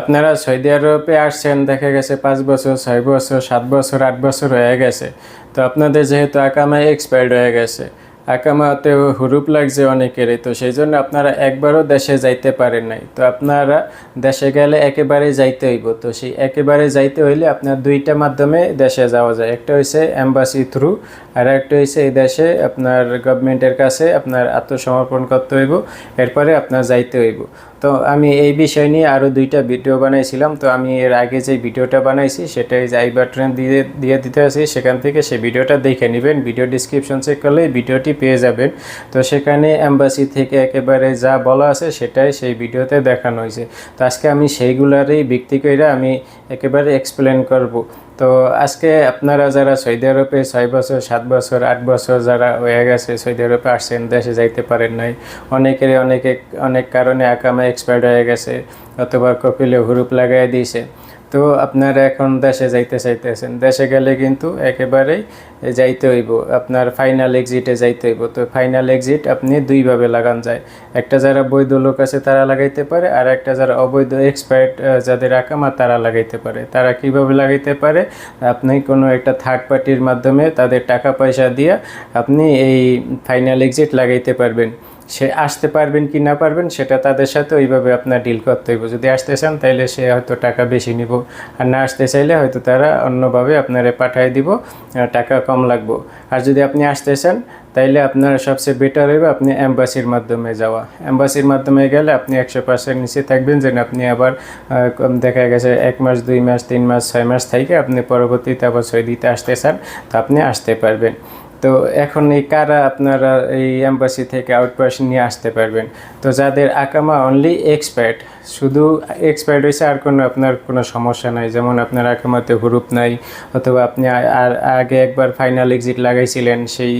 আপনারা সৌদি আরবে আসছেন, দেখা গেছে পাঁচ বছর, ছয় বছর, সাত বছর, আট বছর হয়ে গেছে। তো আপনাদের যেহেতু আকামায় এক্সপায়ার্ড হয়ে গেছে আকামাতে হুরুপ লাগছে অনেকেরই, তো সেই জন্য আপনারা একবারও দেশে যাইতে পারেন নাই। তো আপনারা দেশে গেলে একেবারে যাইতে হইব। তো সেই একেবারে যাইতে হইলে আপনার দুইটা মাধ্যমে দেশে যাওয়া যায়, একটা হইছে অ্যাম্বাসি থ্রু আর একটা হইছে এই দেশে আপনার গভর্নমেন্টের কাছে আপনার আত্মসমর্পণ করতে হইব, এরপরে আপনার যাইতে হইব। তো আমি এই বিষয় নিয়ে আরও দুইটা ভিডিও বানাইছিলাম। তো আমি এর আগে যে ভিডিওটা বানাইছি, সেটাই যে আই বাটনে দিয়ে দিয়ে দিতে আছি, সেখান থেকে সেই ভিডিওটা দেখে নেবেন। ভিডিও ডিসক্রিপশন চেক করলে ভিডিওটি পেয়ে যাবেন। তো সেখানে অ্যাম্বাসি থেকে একেবারে যা বলা আছে, সেটাই সেই ভিডিওতে দেখানো হয়েছে। তো আজকে আমি সেইগুলারই ব্যক্তি করে আমি একেবারে এক্সপ্লেন করব। তো আজকে আপনারা যারা সৌদি আরবে ছয় বছর, সাত বছর, আট বছর যারা হয়ে গেছে, সৌদি আরবে আসছেন, দেশে যাইতে পারেন নাই, অনেকের অনেকে, অনেক কারণে আকামে এক্সপায়ার্ড হয়ে গেছে, অথবা কপিলে হুরুপ লাগাই দিয়েছে। তো আপনারা এখন দেশে যাইতে চাইতেছেন। দেশে গেলে কিন্তু একেবারেই যাইতে হইব। আপনার ফাইনাল এক্সিটে যাইতে হইব। তো ফাইনাল এক্সিট আপনি দুইভাবে লাগান যায়। একটা যারা বৈধ লোক আছে তারা লাগাইতে পারে, আর একটা যারা অবৈধ এক্সপায়ার্ড যাদের আকামা তারা লাগাইতে পারে। তারা কীভাবে লাগাইতে পারে? আপনি কোনো একটা থার্ড পার্টির মাধ্যমে তাদের টাকা পয়সা দিয়ে আপনি এই ফাইনাল এক্সিট লাগাইতে পারবেন। সে আসতে পারবেন কি না পারবেন, সেটা তাদের সাথে ওইভাবে আপনার ডিল করতে হইব। যদি আসতে চান তাহলে সে হয়তো টাকা বেশি নিব। আর না আসতে চাইলে হয়তো তারা অন্যভাবে আপনারে পাঠিয়ে দিব টাকা কম লাগবো। আর যদি আপনি আসতে চান, তাইলে আপনার সবচেয়ে বেটার হবে আপনি অ্যাম্বাসির মাধ্যমে যাওয়া। অ্যাম্বাসির মাধ্যমে গেলে আপনি একশো পার্সেন্ট নিচে থাকবেন, যেন আপনি আবার দেখা গেছে এক মাস, দুই মাস, তিন মাস, ছয় মাস থেকে আপনি পরবর্তীতে আবার ছয় দিতে আসতে চান, তো আপনি আসতে পারবেন। তো এখন এই কারা আপনারা এই এম্বাসি থেকে আউটপাস নিয়ে আসতে পারবেন? তো যাদের আকামা অনলি এক্সপায়ার্ড শুধু এক্সপায়ার্ড হয়েছে আর কোনো আপনার কোনো সমস্যা নাই। যেমন আপনার আকামাতে হুরুপ নাই, অথবা আপনি আর আগে একবার ফাইনাল এক্সিট লাগাইছিলেন, সেই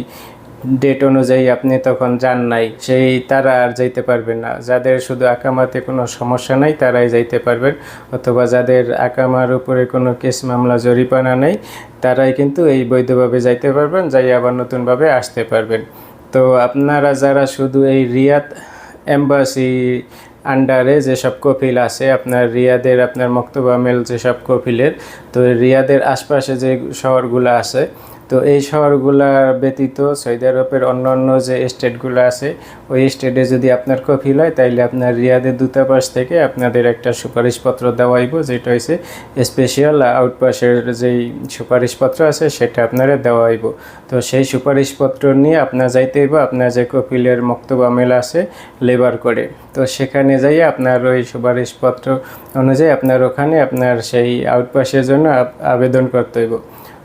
ডেট অনুযায়ী আপনি তখন যান নাই, সেই তারা আর যাইতে পারবেন না। যাদের শুধু আকামাতে কোনো সমস্যা নাই, তারাই যাইতে পারবেন। অথবা যাদের আকামার উপরে কোনো কেস মামলা জরিপানা নেই, তারাই কিন্তু এই বৈধভাবে যাইতে পারবেন, যাই আবার নতুনভাবে আসতে পারবেন। তো আপনারা যারা শুধু এই রিয়াদ এম্বাসি আন্ডারে যেসব কপিল আছে, আপনার রিয়াদের, আপনার মক্তবা মেল যেসব কপিলের তো রিয়াদের আশপাশে যে শহরগুলো আছে তো এই শহরগুলা ব্যতীত সৌদি আরবের অন্য অন্য যে স্টেটগুলো আছে, ওই স্টেটে যদি আপনার কফিল হয় তাইলে আপনার রিয়াদের দূতাবাস থেকে আপনাদের একটা সুপারিশপত্র দেওয়া হইব, যেটা হয়েছে স্পেশাল আউটপাসের যেই সুপারিশপত্র আছে, সেটা আপনারা দেওয়া হইব। তো সেই সুপারিশপত্র নিয়ে আপনার যাইতে হইব, আপনার যে কপিলের মক্তবা মেল আছে, লেবার করে। তো সেখানে যাই আপনার ওই সুপারিশপত্র অনুযায়ী আপনার ওখানে আপনার সেই আউটপাসের জন্য আবেদন করতে হইব।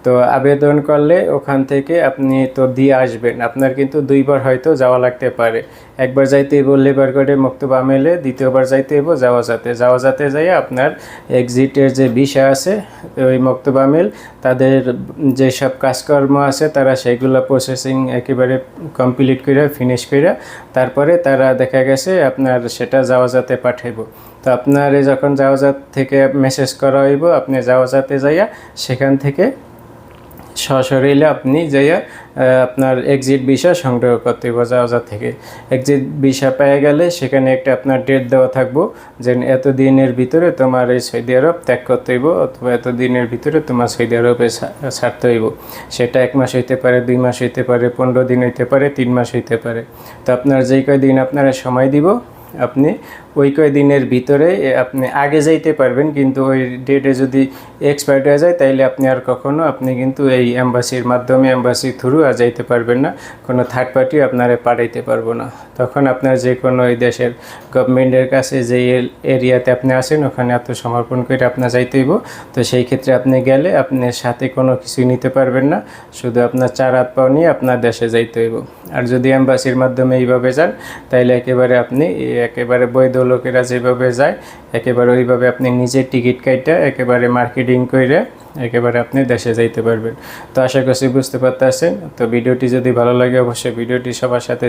তো আবেদন করলে ওখান থেকে আপনি তো দিয়ে আসবেন। আপনার কিন্তু দুইবার হয়তো যাওয়া লাগতে পারে। একবার যাইতে হইব লেবার করে মক্তব আমেলে, দ্বিতীয়বার যাইতে হইব যাওয়া যাতে যাওয়া যাতে যাই আপনার এক্সিটের যে বিষয় আছে, ওই মক্তব আমেল, তাদের যেসব কাজকর্ম আছে, তারা সেইগুলো প্রসেসিং একেবারে কমপ্লিট করে ফিনিশ করে তারপরে তারা দেখা গেছে আপনার সেটা যাওয়া যাতে পাঠাইব। তো আপনার যখন যাওয়া যাত থেকে মেসেজ করা হইব, আপনি যাওয়া যাতে যাইয়া সেখান থেকে সশরীরে আপনি যাইয়া আপনার এক্সিট ভিসা সংগ্রহ করতে হবে যাওয়া থেকে। এক্সিট ভিসা পেয়ে গেলে সেখানে একটা আপনার ডেট দেওয়া থাকব, যে এত দিনের ভিতরে তোমার এই সৌদি আরব ত্যাগ করতে হইব, অথবা এত দিনের ভিতরে তোমার সৌদি আরবে ছাড়তে হইব। সেটা এক মাস হইতে পারে, দুই মাস হইতে পারে, পনেরো দিন হইতে পারে, তিন মাস হইতে পারে। তো আপনার যেই কয়দিন আপনারা সময় দিব, আপনি ওই কয়দিনের ভিতরে আপনি আগে যাইতে পারবেন, কিন্তু ওই ডেটে যদি এক্সপায়ার্ড হয়ে যায়, তাইলে আপনি আর কখনো আপনি কিন্তু এই অ্যাম্বাসির মাধ্যমে অ্যাম্বাসি থ্রু আর যাইতে পারবেন না। কোনো থার্ড পার্টি আপনারে পাঠাইতে পারব না। তখন আপনার যে কোনো ওই দেশের গভর্নমেন্টের কাছে যে এরিয়াতে আপনি আসেন ওখানে আত্মসমর্পণ করে আপনার যাইতে হইব। তো সেই ক্ষেত্রে আপনি গেলে আপনি সাথে কোনো কিছুই নিতে পারবেন না। শুধু আপনার চার হাত পাও নিয়ে আপনার দেশে যাইতে হইব। আর যদি অ্যাম্বাসির মাধ্যমে এইভাবে যান, তাইলে একেবারে আপনি একেবারে বৈধ লোকেরা যেভাবে যায়, একেবারে ওইভাবে আপনি নিজের টিকিট কাইটা একেবারে মার্কেটিং করে একেবারে আপনি দেশে যাইতে পারবেন। তো আশা করছি বুঝতে পারতেছেন। তো ভিডিওটি যদি ভালো লাগে, অবশ্যই ভিডিওটি সবার সাথে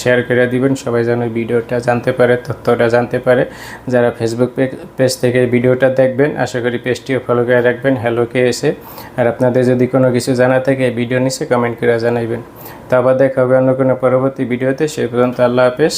শেয়ার করে দিবেন। সবাই যেন ভিডিওটা জানতে পারে, তথ্যটা জানতে পারে। যারা ফেসবুক পেজ থেকে ভিডিওটা দেখবেন, আশা করি পেজটিও ফলো করে রাখবেন। হ্যালো কে এসে। আর আপনাদের যদি কোনো কিছু জানা থাকে ভিডিও নিচে কমেন্ট করে জানাইবেন। তো আবার দেখা হবে অন্য কোনো পরবর্তী ভিডিওতে। সে পর্যন্ত আল্লাহ হাফেজ।